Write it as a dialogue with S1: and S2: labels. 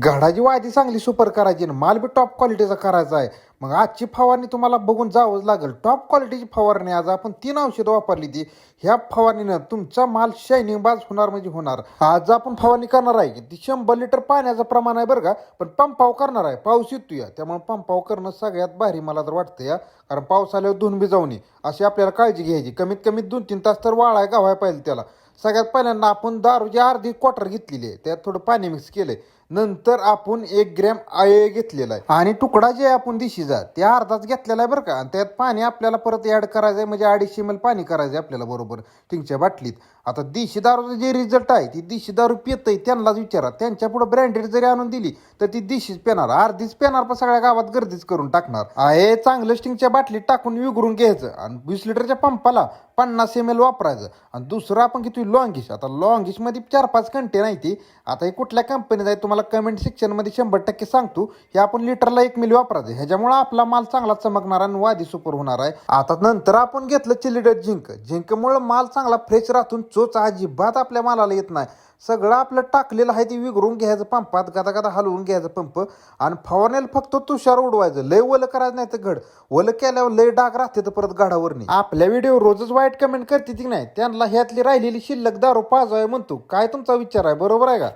S1: घडाची वादी चांगली सुपर करायची आणि माल बी टॉप क्वालिटीचा करायचा आहे. मग आजची फवारणी तुम्हाला बघून जावंच लागेल. टॉप क्वालिटीची फवारणी आज आपण तीन औषधं वापरली ती. ह्या फवारणीनं तुमचा माल शायनिंग बाज होणार म्हणजे होणार. आज आपण फवारणी करणार आहे की ती शंभर लिटर पाण्याचं प्रमाण आहे बरं का पण पंपाव करणार आहे. पाऊस येतो या त्यामुळे पंपाव करणं सगळ्यात भारी मला तर वाटतं या कारण पाऊस आल्यावर धुवून बी जाऊ नये अशी आपल्याला काळजी घ्यायची. कमीत कमी दोन तीन तास तर वाळाय गावाय पाहिजे त्याला. सगळ्यात पहिल्यांदा आपण दारूची अर्धी क्वार्टर घेतलेली आहे. त्यात थोडं पाणी मिक्स केलंय. नंतर आपण एक ग्रॅम आय घेतलेला आहे. आणि तुकडा जे आपण दिशी दिशीचा त्या अर्धाच घेतलेला आहे बरं का. आणि त्यात पाणी आपल्याला परत ॲड करायचं आहे म्हणजे अडीचशे एम पाणी करायचं आहे आपल्याला बरोबर. टिंगच्या बाटलीत. आता देशी दारूचं जे रिझल्ट आहे ती देशी दारू पितय त्यांनाच विचारा. त्यांच्या पुढे ब्रँडेड जरी आणून दिली तर ती देशीच पेणार. अर्धीच पेणार पण सगळ्या गावात गर्दीच करून टाकणार. आहे चांगलं स्टिंगच्या बाटलीत टाकून विघरून घ्यायचं. आणि वीस लिटरच्या पंपाला पन्नास एम एल वापरायचं. आणि दुसरं आपण किती लॉंगिश आता लॉंगिशमध्ये चार पाच घंटे नाही ती. आता हे कुठल्या कंपनीत आहे तुम्हाला कमेंट सेक्शनमध्ये शंभर टक्के सांगतो. हे आपण लिटरला एक मिल वापरायचं. ह्याच्यामुळं आपला माल चांगला चमकणार आणि वादी सुपर होणार आहे. आता नंतर आपण घेतलं चिलिडेट जिंक. जिंकमुळे माल चांगला फ्रेश राहतून चोच अजिबात आपल्या मालाला येत नाही. सगळं आपलं टाकलेलं आहे ते विगरून घ्यायचं पंपात गदा गदा हलवून घ्यायचं पंप. आणि फवारण्याला फक्त तुषार उडवायचं. लय ओलं करायचं नाही तर घड. ओलं केल्यावर लय डाग राहते तर परत गाडावर नाही आपल्या व्हिडिओ रोजच वाईट कमेंट करते ती नाही? त्यांना ह्यातली राहिलेली शिल्लक दारू पाजवाय म्हणतो. काय तुमचा विचार आहे? बरोबर आहे का?